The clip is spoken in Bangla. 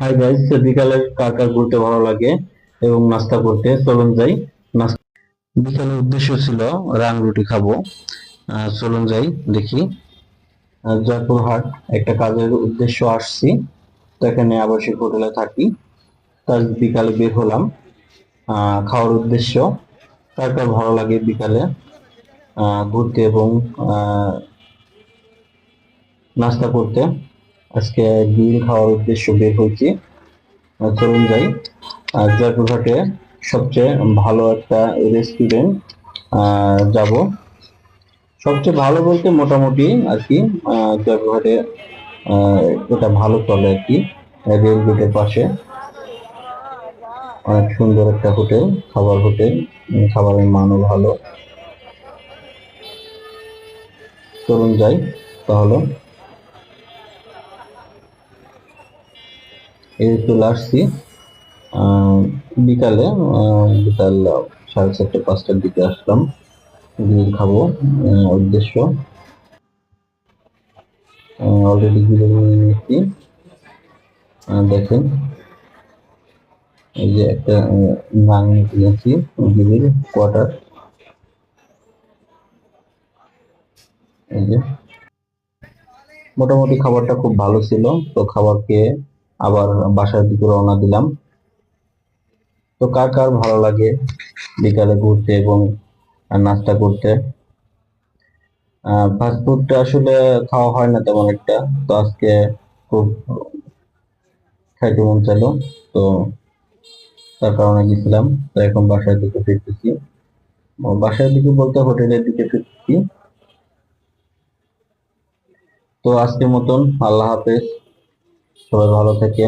হাই গাইস বিকালে কার কার ঘুরতে ভালো লাগে এবং নাস্তা করতে। চলুন যাই। বিকালের উদ্দেশ্য ছিল রাং রুটি খাব। চলুন যাই দেখি। আহ, জয়পুরহাট একটা কাজের উদ্দেশ্য আসছি। তো এখানে আবাসিক হোটেলে থাকি। তার বিকালে বের হলাম। খাওয়ার উদ্দেশ্য। কার কার ভালো লাগে বিকালে? ঘুরতে এবং নাস্তা করতে? আজকে বিল খাওয়ার উদ্দেশ্য বের হয়েছি। চলুন যাই। আর জয়পুরহাটে সবচেয়ে ভালো একটা রেস্টুরেন্ট যাব। সবচেয়ে ভালো বলতে মোটামুটি আর কি জয়পুরহাটে এটা ভালো চলে আর কি রেল গেটের পাশে। অনেক সুন্দর একটা হোটেল, খাবার হোটেল খাবারের মানও ভালো। চলুন যাই তাহলে। এই চলে আসছি বিকালে বিকাল সাড়ে চারটে, পাঁচটার দিকে আসলাম। গ্রিল খাব উদ্দেশ্য। অলরেডি গ্রিল নিয়ে নিয়েছি। দেখেন, এই যে একটা নাং নিয়েছি গ্রিল কোয়ার্টার এই যে। মোটামুটি খাবারটা খুব ভালো ছিল, তো খাবার খেয়ে আবার বাসার দিকে রওনা দিলাম। তো কার কার ভালো লাগে বিকালে ঘুরতে এবং নাস্তা করতে? ফাস্ট ফুডটা আসলে খাওয়া হয় না তেমন একটা। তো আজকে খুব খাইতে মন চাইলো তো তার কারণে গেছিলাম। তো এখন বাসার দিকে ফিরতেছি। বাসার দিকে বলতে হোটেলের দিকে ফিরতেছি। তো আজকের মতন আল্লাহ হাফেজ। সবাই ভালো থাকেন